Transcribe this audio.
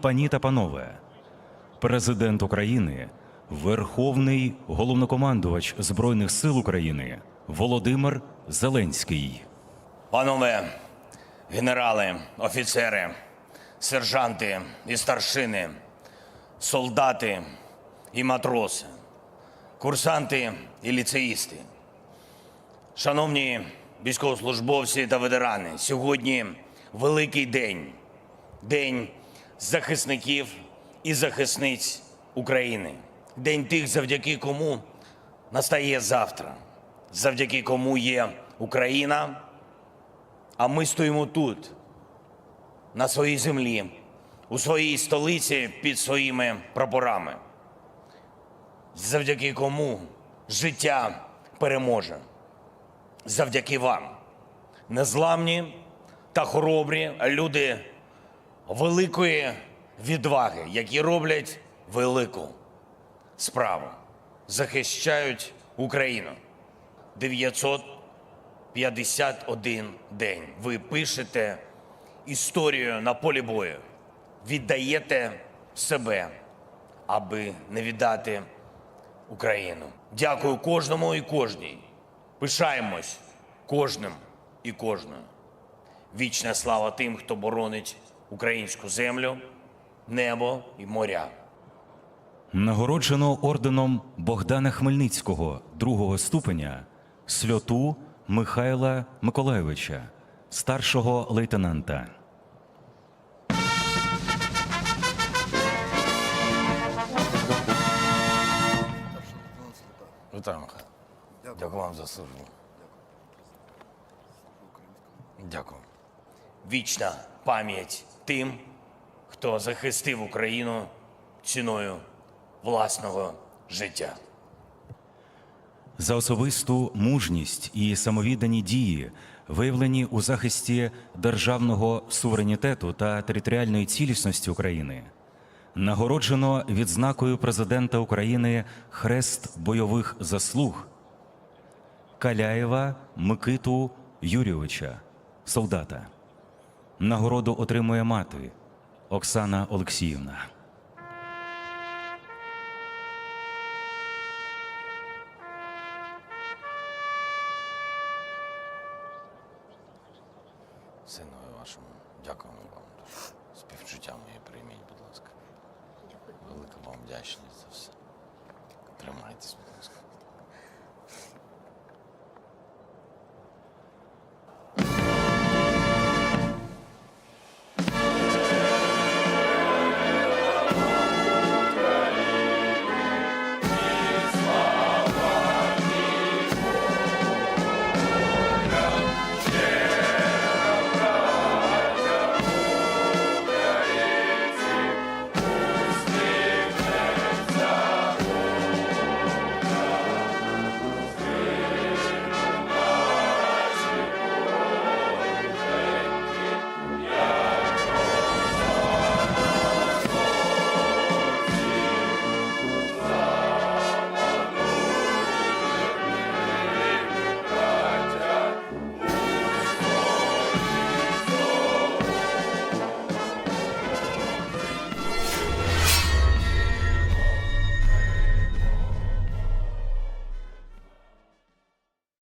пані та панове, президент України, Верховний головнокомандувач Збройних сил України Володимир Зеленський. Панове генерали, офіцери, сержанти і старшини, солдати і матроси, курсанти і ліцеїсти, шановні військовослужбовці та ветерани, сьогодні великий день, день захисників і захисниць України, день тих, завдяки кому настає завтра, завдяки кому є Україна. А ми стоїмо тут, на своїй землі, у своїй столиці під своїми прапорами, завдяки кому життя переможе. Завдяки вам, незламні та хоробрі люди великої відваги, які роблять велику справу, захищають Україну. 900 51 день. Ви пишете історію на полі бою, віддаєте себе, аби не віддати Україну. Дякую кожному і кожній. Пишаємось кожним і кожною. Вічна слава тим, хто боронить українську землю, небо і моря. Нагороджено орденом Богдана Хмельницького другого ступеня сльоту Михайла Миколайовича, старшого лейтенанта. Вітаю, Михайло. Дякую вам за службу. Дякую. Вічна пам'ять тим, хто захистив Україну ціною власного життя. За особисту мужність і самовіддані дії, виявлені у захисті державного суверенітету та територіальної цілісності України, нагороджено відзнакою президента України Хрест бойових заслуг Каляєва Микиту Юрійовича, солдата. Нагороду отримує мати Оксана Олексіївна. Синові вашому, дякуємо вам. Співчуття моє прийміть, будь ласка. Велика вам вдячність за все. Тримайтесь, будь ласка.